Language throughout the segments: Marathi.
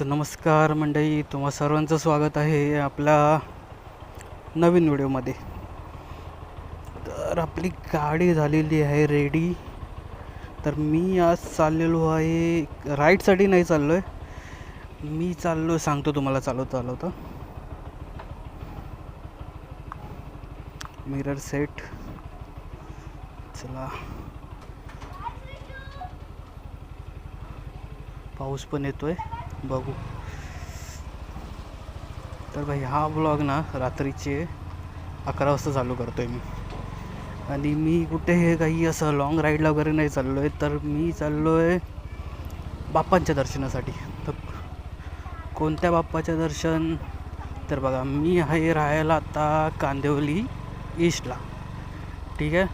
तर नमस्कार मंडळी तुम्हा सर्वांचं स्वागत आहे आपल्या नवीन व्हिडिओमध्ये. तर आपली गाडी झालेली आहे रेडी. तर मी आज चाललेलो आहे राईडसाठी नाही चाललो आहे मी चाललो सांगतो तुम्हाला चालवता चालवता. Mirror set. चला. पाऊस पण येतोय. बघू. तर भाई हा ब्लॉग ना रात्रीचे अकरा वाजता चालू करतोय मी. आणि मी कुठे हे काही असं लॉंग राईडला वगैरे नाही चाललो आहे तर मी चाललो आहे बाप्पांच्या दर्शनासाठी. तर कोणत्या बाप्पाचं दर्शन? तर बघा मी आहे राहायला आता कांदिवली ईस्टला ठीक आहे?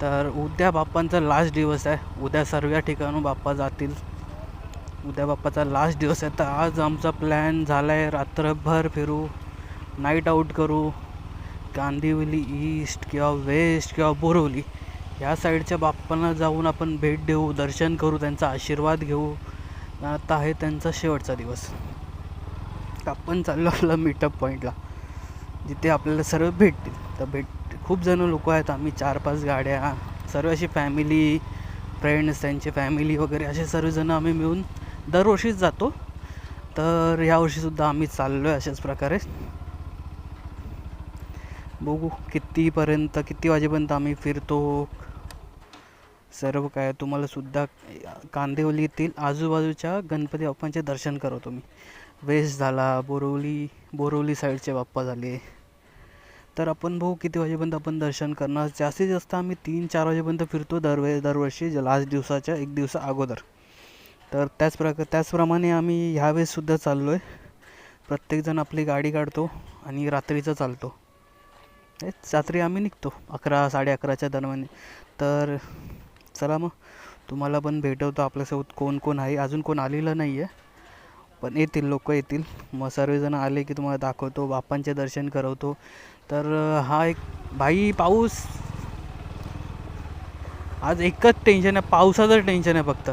तर उद्या बाप्पांचा लास्ट दिवस आहे. उद्या सर्व ठिकाणून बाप्पा जातील. उद्या बाप्पाचा लास्ट दिवस आहे. तर आज आमचा प्लॅन झाला आहे रात्रभर फिरू नाईट आऊट करू. कांदिवली ईस्ट किंवा वेस्ट किंवा बोरवली या साईडच्या बाप्पांना जाऊन आपण भेट देऊ दर्शन करू त्यांचा आशीर्वाद घेऊ. आता आहे त्यांचा शेवटचा दिवस. आपण चाललो आपला मीटअप पॉईंटला जिथे आपल्याला सर्व भेटतील. तर भेट खूप जण लोक आहेत. आम्ही चार पाच गाड्या सर्व अशी फॅमिली फ्रेंड्स त्यांचे फॅमिली वगैरे असे सर्वजणं आम्ही मिळून दरवर्षीच जातो. तर यावर्षीसुद्धा आम्ही चाललो आहे अशाच प्रकारे. बघू कितीपर्यंत किती वाजेपर्यंत आम्ही फिरतो. सर्व काय तुम्हाला सुद्धा आजूबाजूच्या गणपती बाप्पांचे दर्शन करवतो मी. वेस्ट झाला बोरवली बोरवली साईडचे बाप्पा झाले. तर आपण बघू किती वाजेपर्यंत आपण दर्शन करणार. जास्तीत जास्त आम्ही तीन चार वाजेपर्यंत फिरतो दरवे दरवर्षी लास्ट दिवसाच्या एक दिवसा अगोदर. तर त्याच प्रकार त्याचप्रमाणे आम्ही ह्यावेळेससुद्धा चाललो आहे प्रत्येकजण आपली गाडी काढतो आणि रात्रीचं चालतो. हेच रात्री आम्ही निघतो अकरा साडे अकराच्या दरम्यान. तर चला मग तुम्हाला पण भेटवतो आपल्यासोबत कोण कोण आहे. अजून कोण आलेलं नाही आहे पण येतील लोक येतील. मग सर्वजण आले की तुम्हाला दाखवतो बाप्पांचे दर्शन करवतो. तर हा एक भाई पाऊस. आज एकच टेन्शन आहे पावसाचं टेन्शन आहे फक्त.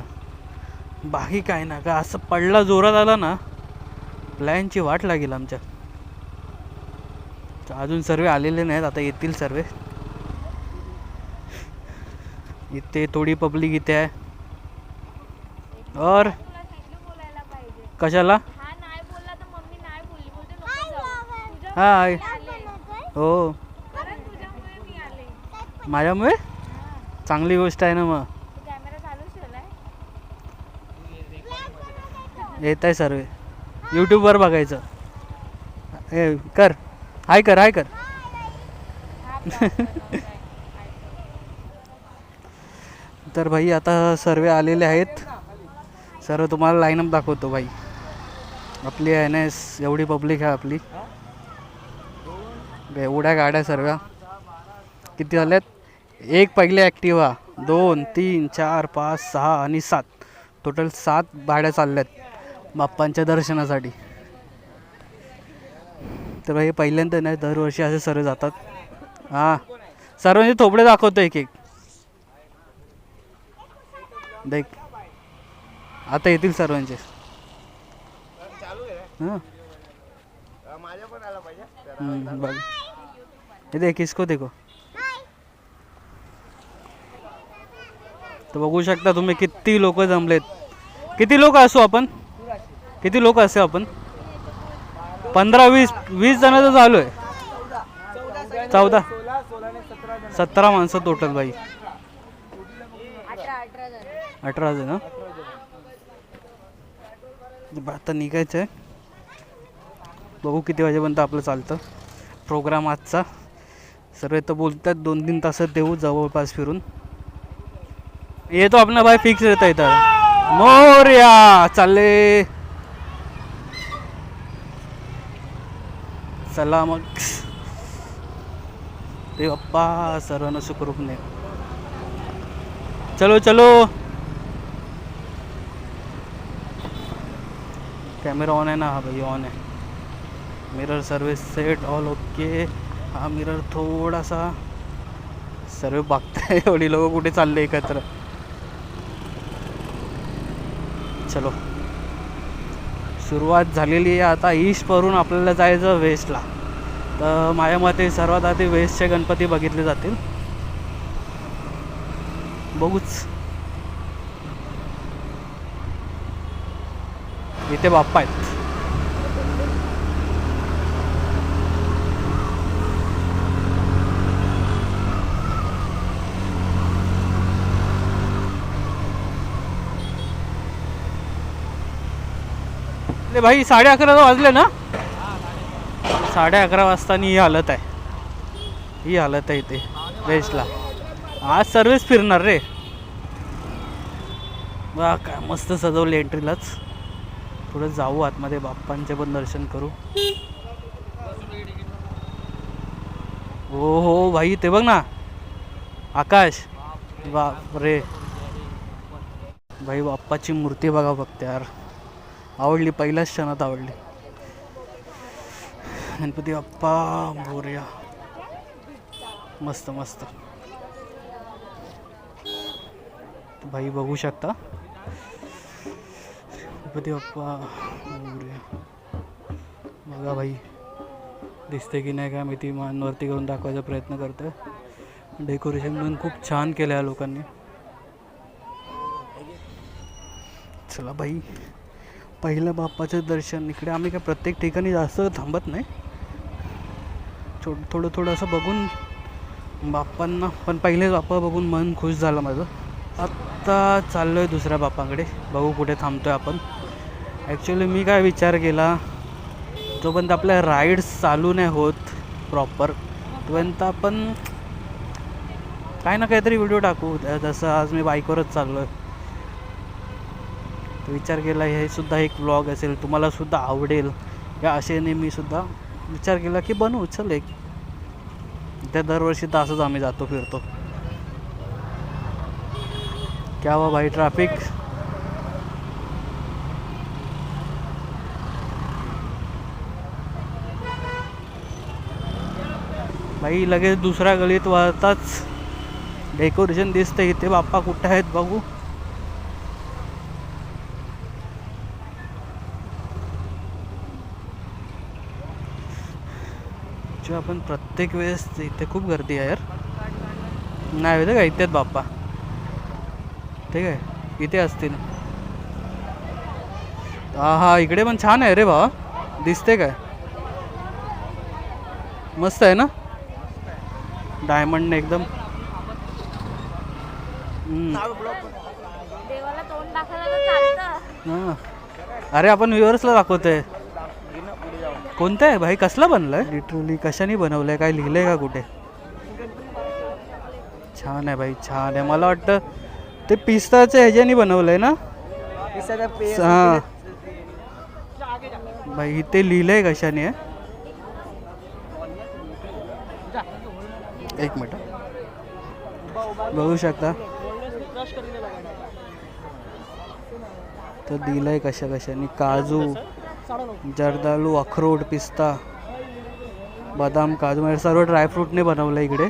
बाकी काय ना का असं पडला जोरात आला ना प्लॅनची वाट लागेल आमच्या. अजून सर्व आलेले नाहीत आता येतील सर्व. इथे थोडी पब्लिक इथे आहे. और? कशाला? हा हाय हो. माझ्यामुळे? चांगली गोष्ट आहे ना मग. येत आहे सर्व यूट्यूबवर बघायचं. ए कर. हाय कर हाय कर. तर भाई आता सर्व आलेले आहेत. सर्व तुम्हाला लाईनअप दाखवतो भाई. आपली एन एस एवढी पब्लिक आहे आपली. एवढ्या गाड्या सर्व किती झाल्यात? एक पहिले ॲक्टिवा दोन तीन चार पाच सहा आणि सात. टोटल सात गाड्या चालल्यात. बाप्पांच्या दर्शनासाठी. तर हे पहिल्यांदा नाही दरवर्षी असे सर्व जातात. हां सर्वांचे थोपडे दाखवतो एक एक. देख. आता येतील सर्वांचे. हां. बघ. हे देख इसको देखो. तर बघू शकता तुम्ही किती लोक जमलेत. किती लोक असू आपण? किती लोक असू आपण? पंधरा वीस वीस जणांचं चालू आहे. चौदा. सतरा माणसं टोटल बाई. अठरा जण आता निघायचं आहे. बघू किती वाजेपर्यंत आपलं चालतं. प्रोग्राम आजचा. सर्व तर बोलतात दोन तीन तासात देऊ जवळपास फिरून. येतो आपण बाय फिक्स येत इथं मोर्या चालले. मग ते बाप्पा सर्वांना सुखरूप नाही चलो चलो। कॅमेरा ऑन है ना? हा भाई, ऑन आहे mirror service set all okay हा, मिरर थोडासा सर्व बघताय एवढी लोक कुठे चालले एकत्र। चलो। सुरुवात झालेली आहे. आता ईस्टवरून आपल्याला जायचं वेस्टला. तर माझ्या मते सर्वात आधी वेस्टचे गणपती बघितले जातील. बघूच. इथे बाप्पा आहेत. अरे भाई साडे अकरा वाजले ना? साडे अकरा वाजतानी ही हालत आहे. ही हालत आहे इथे बेस्टला आज सर्विस फिरणार रे. वा काय मस्त सजवले एंट्रीलाच थोडं जाऊ आतमध्ये बाप्पांचे पण दर्शन करू. हो हो भाई ते बघ ना. आकाश. बाप रे भाई बाप्पाची मूर्ती बघा फक्त यार. आवडली पहिल्याच क्षणात आवडली. गणपती बाप्पा मोरया. मस्त मस्त. भाई बघू शकता. गणपती बाप्पा मोरया. बघा भाई. दिसते की नाही काय माहिती मानवरती करून दाखवायचा प्रयत्न करतोय. डेकोरेशन पण खूप छान केलं आहे लोकांनी. चला बाई पहिलं बाप्पाचं दर्शन. इकडे आम्ही काय प्रत्येक ठिकाणी जास्त थांबत नाही. छो थोडं थोडं असं बघून बाप्पांना पण पहिले बाप्पा बघून मन खुश झालं माझं. आत्ता चाललो आहे दुसऱ्या बाप्पाकडे. बघू कुठे थांबतो आहे आपण. ॲक्च्युली मी काय विचार केला जोपर्यंत आपल्या राईड्स चालू नाही होत प्रॉपर तोपर्यंत आपण काही ना काहीतरी व्हिडिओ टाकू. जसं आज मी बाईकवरच चाललो आहे तर विचार केला हे सुद्धा एक ब्लॉग असेल तुम्हाला सुद्धा आवडेल. या आशेने मी सुद्धा विचार केला की बनवू चल एक. त्या दरवर्षी तर असंच आम्ही जातो फिरतो. क्या वा भाई ट्रॅफिक भाई लगेच दुसऱ्या गलीत वळताच डेकोरेशन दिसतं इथे. बाप्पा कुठे आहेत बघू. जो आपण प्रत्येक वेळेस इथे खूप गर्दी आहे यार. नाही होते का इथेच बाप्पा. ठीक आहे? इथे असतील. हा हा इकडे पण छान आहे रे बाबा दिसते काय? मस्त आहे ना? डायमंडने एकदम. हां. अरे आपण व्ह्युअर्सला दाखवतोय. कोणतं आहे भाई? कसलं बनलंय? लिटरली कशाने बनवलंय? काय लिहिलंय का कुठे? छान आहे भाई छान आहे. मला वाटतं ते पिस्ताच्या ह्याच्याने बनवलंय ना? हां भाई इथे लिहिलंय कशाने आहे एक मिनिट. बघू शकता. तर दिलंय कशा कशाने. काजू. जर्दालू अक्रोड पिस्ता बदाम काजू म्हणजे सर्व ड्रायफ्रूटने बनवलं इकडे.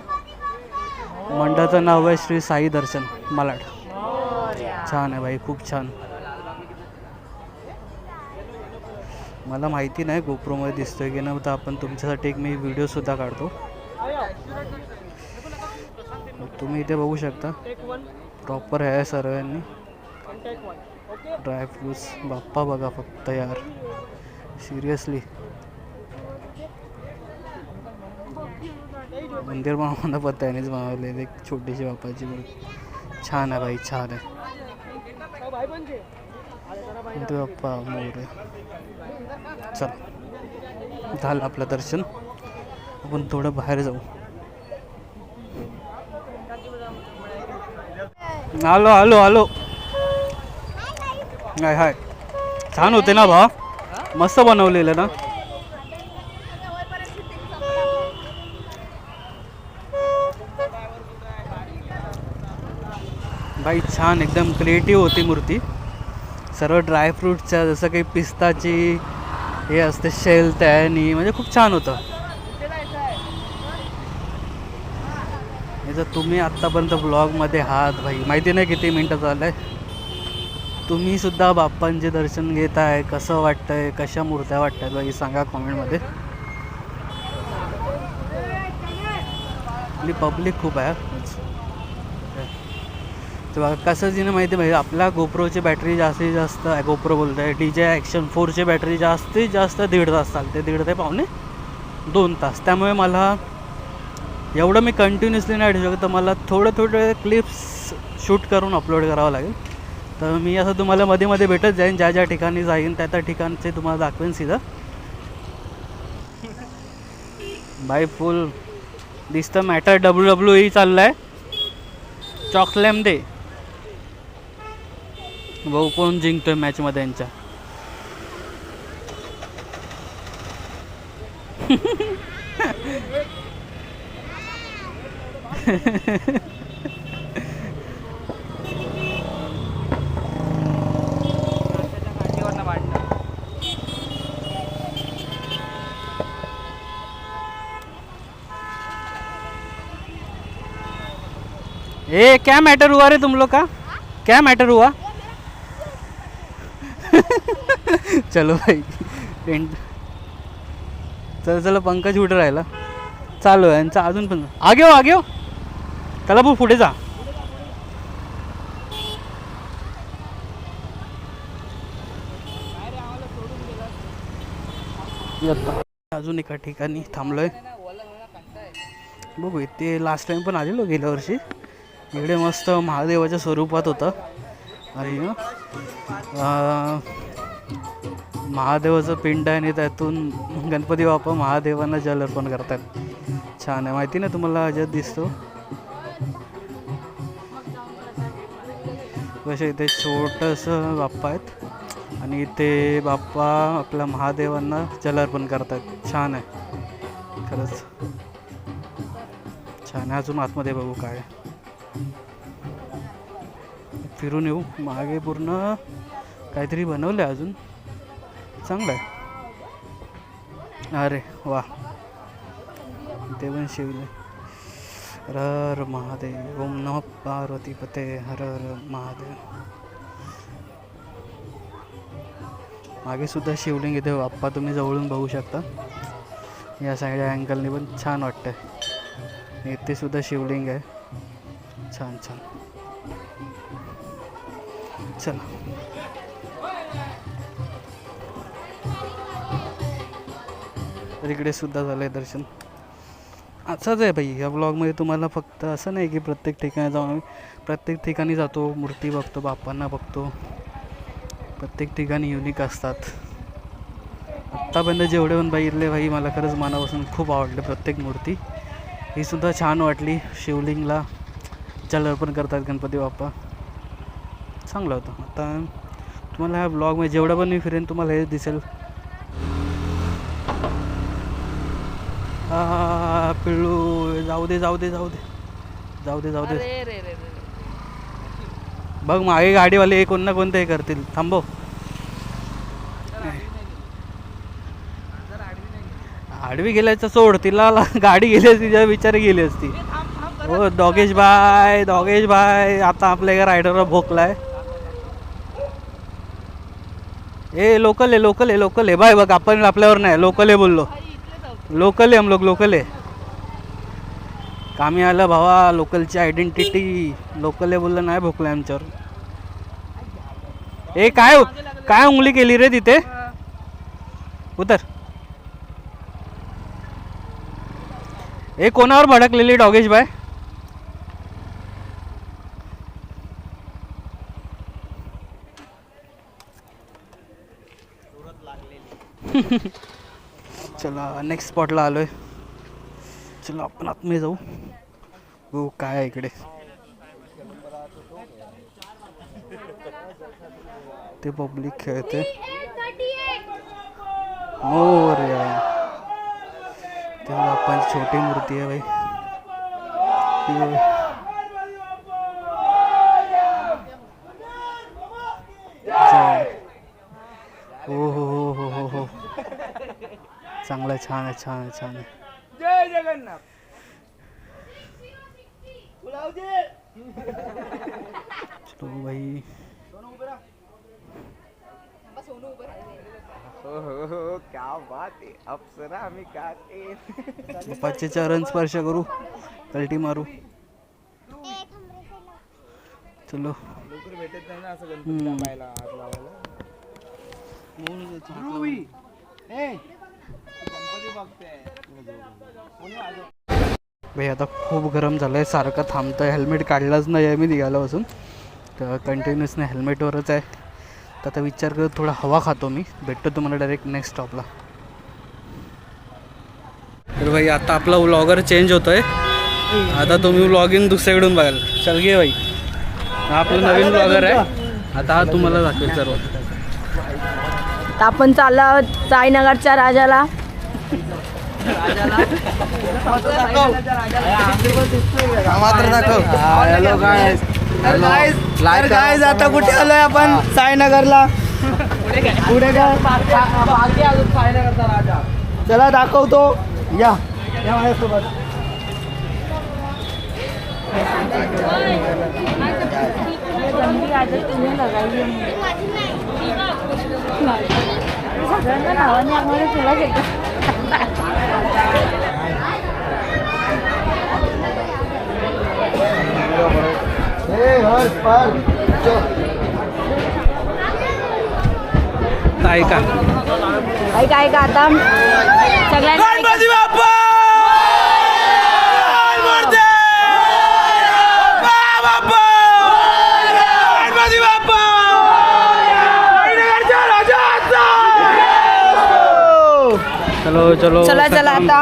मंडळाचं नाव आहे श्री साई दर्शन मलाड. छान आहे भाई खूप छान. मला माहिती नाही गोप्रोमध्ये दिसतोय की नाही तर आपण तुमच्यासाठी एक मी व्हिडिओसुद्धा काढतो. तुम्ही इथे बघू शकता. प्रॉपर आहे सर्वांनी. ड्रायफ्रूट्स बाप्पा बघा फक्त यार. सिरियसली. मंदिर मला पत्ता यानेच बनवले एक छोटीशी बाप्पाची मूर्ती छान आहे भाई छान आहे. ते बाप्पा मोर चल झालं आपलं दर्शन. आपण थोडं बाहेर जाऊ. आलो आलो आलो हाय हाय. छान होते ना भा मस्त बनवलेलं ना? बाई छान एकदम क्रिएटिव्ह होती मूर्ती. सर्व ड्रायफ्रूटच्या जसं काही पिस्ताची हे असते शेल त्यानी म्हणजे खूप छान होतं. हे जर तुम्ही आत्तापर्यंत ब्लॉगमध्ये आहात भाई माहिती नाही किती मिनटं चाललं आहे तुम्ही सुद्धा बाप्पांचे दर्शन घेत आहे कसं वाटतंय कशा मूर्त्या वाटत आहेत बाई सांगा कॉमेंटमध्ये. आपली पब्लिक खूप आहे. बघा कसं जिने माहिती पाहिजे आपल्या गोप्रोची बॅटरी जास्तीत जास्त गोप्रो बोलत आहे डी जे ॲक्शन फोरची बॅटरी जास्तीत जास्त दीड तास चालते दीड ते पावणे दोन तास. त्यामुळे मला एवढं मी कंटिन्युअसली नाही ठेवू शकत तर मला थोडे थोडे क्लिप्स शूट करून अपलोड करावं लागेल. तर मी असं तुम्हाला मध्ये मध्ये भेटत जाईन ज्या ज्या ठिकाणी जाईन त्या त्या ठिकाणचे तुम्हाला दाखवेन सीधा. बाय फुल दिसतं मॅटर डब्ल्यू डब्ल्यू ई चाललाय. चॉकलेम दे. भाऊ कोण जिंकतोय मॅचमध्ये यांच्या. ए क्या मैटर हुआ रे तुम लोग का? क्या मैटर हुआ? चलो भाई टेंट चल चला पंकज उठं राहिला? चालू आहे यांचा अजून पण आगे हो आगे हो. चला भाऊ पुढे जा. अजून एका ठिकाणी थांबलोय. बघू इथे लास्ट टाइम पण आलेलो गेल्या वर्षी. इकडे मस्त महादेवाच्या स्वरूपात होतं. आणि महादेवाचं पिंड आहे आणि त्यातून गणपती बाप्पा महादेवांना जल अर्पण करतात. छान आहे. माहिती ना तुम्हाला अजत दिसतो? कसे इथे छोटंसं बाप्पा आहेत. आणि इथे बाप्पा आपल्या महादेवांना जल अर्पण करतात. छान आहे. खरंच. छान आहे. अजून आतमध्ये बघू काय. आहे. फिरून येऊ. मागे पूर्ण काहीतरी बनवलं आहे अजून. चांगलं आहे. अरे वा. ते पण शिवले हर हर महादेव. ओम नम पार्वती पते हर हर महादेव. मागे सुद्धा शिवलिंग इथे बाप्पा तुम्ही जवळून बघू शकता. या साईड अँगलने पण छान वाटतं इथे सुद्धा शिवलिंग आहे. छान छान. चला. इकडे सुद्धा झालं आहे दर्शन. असंच आहे भाई या ब्लॉगमध्ये तुम्हाला फक्त असं नाही की प्रत्येक ठिकाणी जाऊन आम्ही प्रत्येक ठिकाणी जातो मूर्ती बघतो बाप्पांना बघतो. प्रत्येक ठिकाणी युनिक असतात. आत्तापर्यंत जेवढे पण बघितले भाई मला खरंच मनापासून खूप आवडले प्रत्येक मूर्ती. ही सुद्धा छान वाटली शिवलिंगला. जल अर्पण करतात गणपती बाप्पा. चांगलं होतं. आता तुम्हाला ह्या ब्लॉगमध्ये जेवढं पण मी फिरेन तुम्हाला हेच दिसेल. पिल्लू जाऊ दे जाऊ दे जाऊ दे. जाऊ दे जाऊ दे. बघ मागे गाडीवाले कोण ना कोणतं हे करतील. थांबव. आडवी गेल्याचं सोड. तिला गाडी गेली असती तिच्या विचार गेली असती. हो डॉगेश बाय डॉगेश बाय आता आपल्या एका रायडरवर भोकलाय. ए लोकल आहे लोकल आहे लोकल आहे. बाय बघ आपण आपल्यावर नाही लोकल आहे बोललो. लोकल आहे हम लोग लोकल आहे. कामी आलं भावा लोकलची आयडेंटिटी लोकल आहे बोललं नाही भोकलं आमच्यावर. ए काय काय उंगली केली रे तिथे? उतर. ए कोणावर भडकलेली डॉगेश बाय चला नेक्स्ट स्पॉटला आलोय. चला आपण आतमध्ये जाऊ. हो काय आहे इकडे. ते पब्लिक खेळते. हो मोर ते आपण छोटी मूर्ती आहे भाई ती- जय. हो हो हो हो हो हो चांगलं आहे, छान आहे छान आहे छान आहे. जय जगन्नाथ. चलो भाई. हो हो हो क्या बात आहे अप्सरा आम्ही गाते बाप्पाचे चरण स्पर्श करू. कलटी मारू. चलो. लवकर भेटत नाही ना असं गणपती पाहायला हात लावायला. गणपती बघते भाई आता खूप गरम झालं आहे सारखं थांबतं आहे हेल्मेट काढलाच नाही आहे मी निघाल्यापासून तर कंटिन्युअसने हेल्मेटवरच आहे. तर आता विचार करत थोडा हवा खातो मी. भेटतो तुम्हाला डायरेक्ट नेक्स्ट स्टॉपला तर भाई आता आपला व्लॉगर चेंज होतो आहे आता तुम्ही व्लॉगिंग दुसरीकडून बघाल. चल घे भाई. आपला नवीन ब्लॉगर आहे. आता हा तुम्हाला दाखवेल सर्व. आपण चाललो आहोत साईनगरच्या राजाला. मात्र दाखव काय आता कुठे आलोय आपण साईनगरला पुढे काय? चला दाखवतो या या माझ्यासोबत सगळ्यांना नावाने आम्हाला तुला घेतो ऐका. काय काय का आता सगळ्यांना चलो चलो चला आता.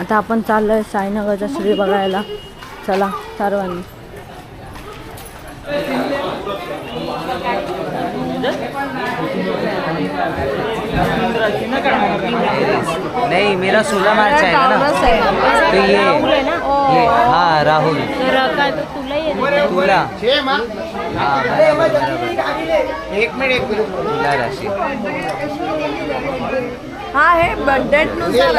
आता आपण चाललोय साईनगरचा श्री बघायला. चला सर्वांनी नहीं मेरा सोलह मार्च है ना. तो ये. ये. हाँ राहुल. तुला हाँ एक मिनट एक मिनट तुला राशि हा हे बर्थडे नुसार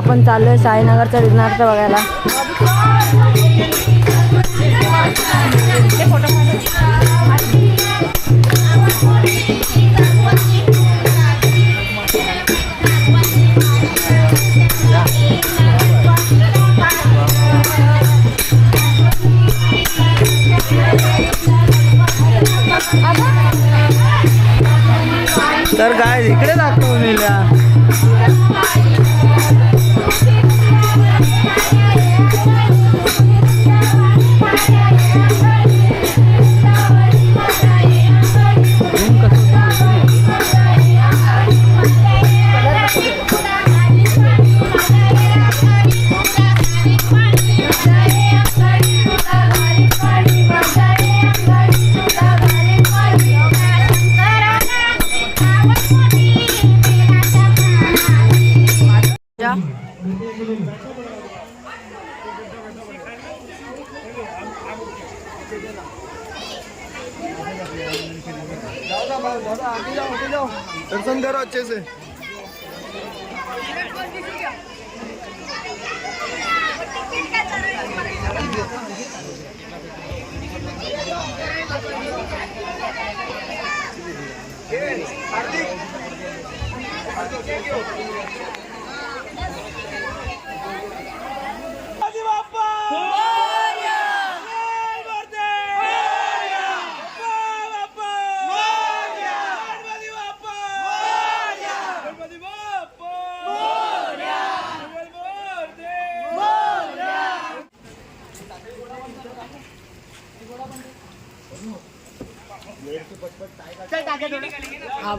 आपण आपण चाललोय साईनगरचा विघ्नार्थ बघायला.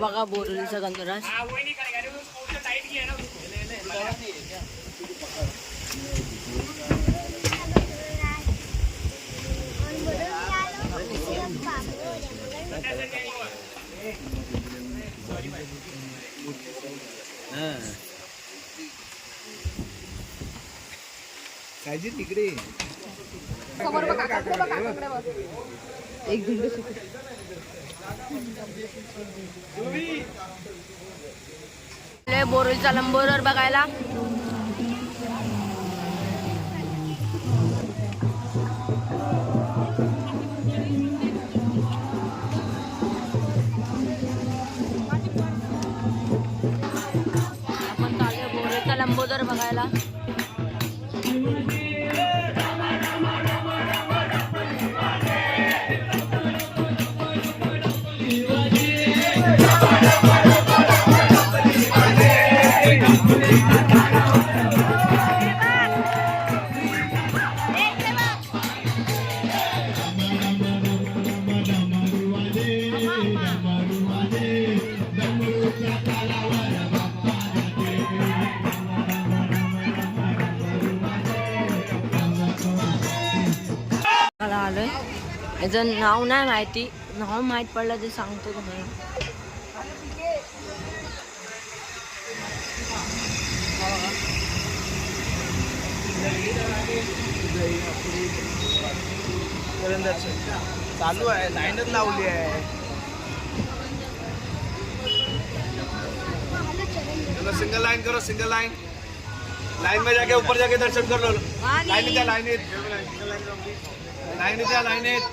बघा बोरलीचा गंधराज काळजी तिकडे बोरलचा लंबोरवर बघायला. आपण चाललोय बोरलचा लंबोदर बघायला. मला आलोय. याचं नाव नाही माहिती. नाव माहीत पडलं ते सांगतो तुम्हाला. चालू आहे लाईनच लावली आहे. चलो सिंगल लाइन करो सिंगल लाइन लाइन में जाके ऊपर जाके दर्शन कर. लो लाइन द्या लाईनीत लाईनीत द्या लाईनीत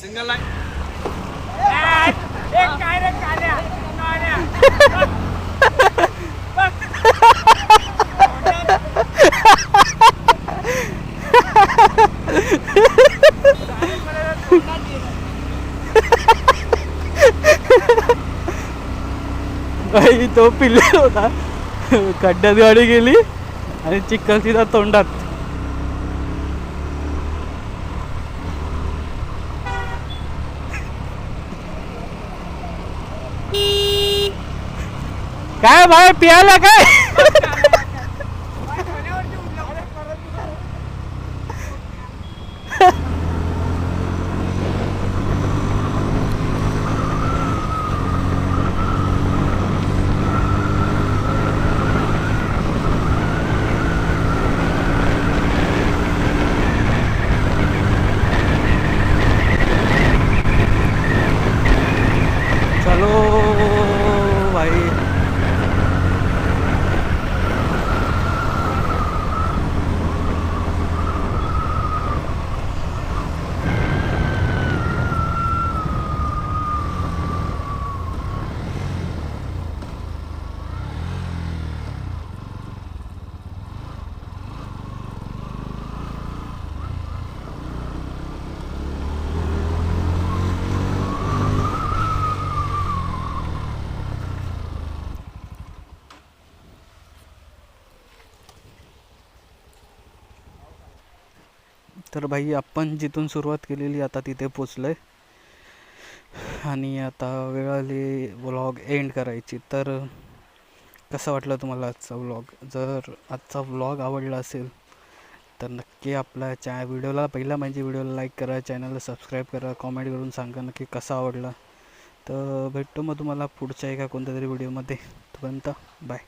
सिंगल लाईन बाई तो पिल्लर होता. खड्ड्यात गाडी गेली आणि चिखल तिथं तोंडात. काय भाई पियाला काय चलो भाई तर भाई आपण जिथून सुरुवात केलेली आता तिथे पोचलोय. आणि आता वेळ आली व्लॉग एंड करायची. तर कसं वाटलं तुम्हाला आजचा व्लॉग जर आजचा व्लॉग आवडला असेल तर नक्की आपल्या चॅ व्हिडिओला पहिला म्हणजे व्हिडिओला लाईक करा चॅनलला सबस्क्राईब करा कॉमेंट करून सांगा नक्की कसा आवडला. तर भेटतो मग तुम्हाला पुढच्या एका कोणत्या तरी व्हिडिओमध्ये तोपर्यंत बाय